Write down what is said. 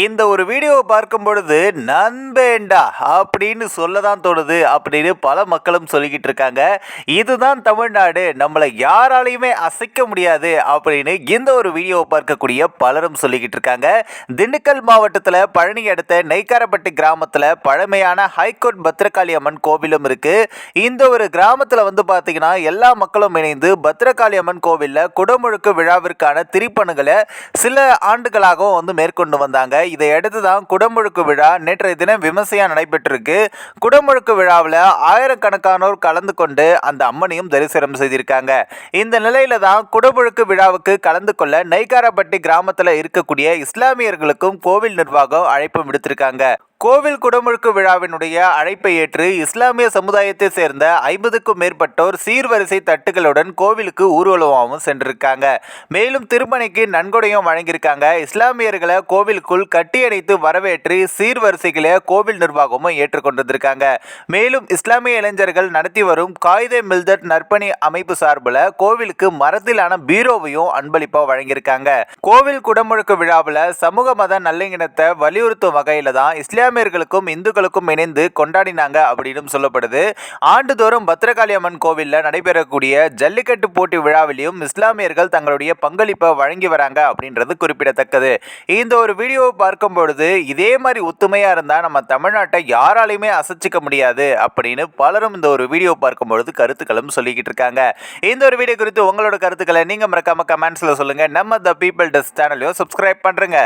இந்த ஒரு வீடியோவை பார்க்கும் பொழுது நண்பேண்டா அப்படின்னு சொல்ல தான் தோணுது அப்படின்னு பல மக்களும் சொல்லிக்கிட்டு இருக்காங்க. இதுதான் தமிழ்நாடு நம்மளை யாராலையுமே அசைக்க முடியாது அப்படின்னு இந்த ஒரு வீடியோவை பார்க்கக்கூடிய பலரும் சொல்லிக்கிட்டு இருக்காங்க. திண்டுக்கல் மாவட்டத்தில் பழனி அடுத்த நெய்க்காரப்பட்டி கிராமத்தில் பழமையான ஹைகோர்ட் பத்ரகாளி அம்மன் கோவிலும் இருக்கு. இந்த ஒரு கிராமத்தில் வந்து பார்த்தீங்கன்னா எல்லா மக்களும் இணைந்து பத்ரகாளி அம்மன் கோவிலில் குடமுழுக்கு விழாவிற்கான திரிப்பணுகளை சில ஆண்டுகளாகவும் வந்து மேற்கொண்டு வந்தாங்க. இதை அடுத்து தான் குடமுழுக்கு விழா நேற்றைய தினம் விமர்சையாக நடைபெற்றிருக்கு. குடமுழுக்கு விழாவில் ஆயிரக்கணக்கானோர் கலந்து கொண்டு அந்த அம்மனையும் தரிசனம் செய்திருக்காங்க. இந்த நிலையில தான் குடமுழுக்கு விழாவுக்கு கலந்து கொள்ள நெய்க்காரப்பட்டி கிராமத்தில் இருக்கக்கூடிய இஸ்லாமியர்களுக்கும் கோவில் நிர்வாகம் அழைப்பு விடுத்திருக்காங்க. கோவில் குடமுழுக்கு விழாவினுடைய அழைப்பை ஏற்று இஸ்லாமிய சமுதாயத்தை சேர்ந்த ஐம்பதுக்கும் மேற்பட்டோர் சீர்வரிசை தட்டுகளுடன் கோவிலுக்கு ஊர்வலமாகவும் சென்றிருக்காங்க. மேலும் திருப்பணிக்கு நன்கொடையும் வழங்கியிருக்காங்க. இஸ்லாமியர்களை கோவிலுக்குள் கட்டியணைத்து வரவேற்று சீர்வரிசைகளை கோவில் நிர்வாகமும் ஏற்றுக்கொண்டிருக்காங்க மேலும் இஸ்லாமிய இளைஞர்கள் நடத்தி வரும் காயிதே மில்தட் நற்பணி அமைப்பு சார்பில் கோவிலுக்கு மரத்திலான பீரோவையும் அன்பளிப்பாக வழங்கியிருக்காங்க. கோவில் குடமுழுக்கு விழாவில் சமூக மத நல்லிணத்தை வலியுறுத்தும் வகையில் தான் இஸ்லாமியர்களுக்கும் இந்துக்களுக்கும் இணைந்து கொண்டாடினாங்க அப்படின்னு சொல்லப்படுது. ஆண்டுதோறும் பத்ரகாளி அம்மன் கோவிலில் நடைபெறக்கூடிய ஜல்லிக்கட்டு போட்டி விழாவிலையும் இஸ்லாமியர்கள் தங்களுடைய பங்களிப்பை வழங்கி வராங்க அப்படின்றது குறிப்பிடத்தக்கது. இந்த ஒரு வீடியோவை பார்க்கும் பொழுது இதே மாதிரி ஒத்துமையாக இருந்தால் நம்ம தமிழ்நாட்டை யாராலையுமே அசைச்சிக்க முடியாது அப்படின்னு பலரும் இந்த ஒரு வீடியோ பார்க்கும் பொழுது கருத்துக்களும் சொல்லிக்கிட்டு இருக்காங்க. இந்த ஒரு வீடியோ குறித்து உங்களோட கருத்துக்களை நீங்கள் மறக்காம கமெண்ட்ஸில் சொல்லுங்கள் நம்ம த பீப்பிள் டெஸ்ட் சேனலையும் சப்ஸ்கிரைப் பண்ணுறேங்க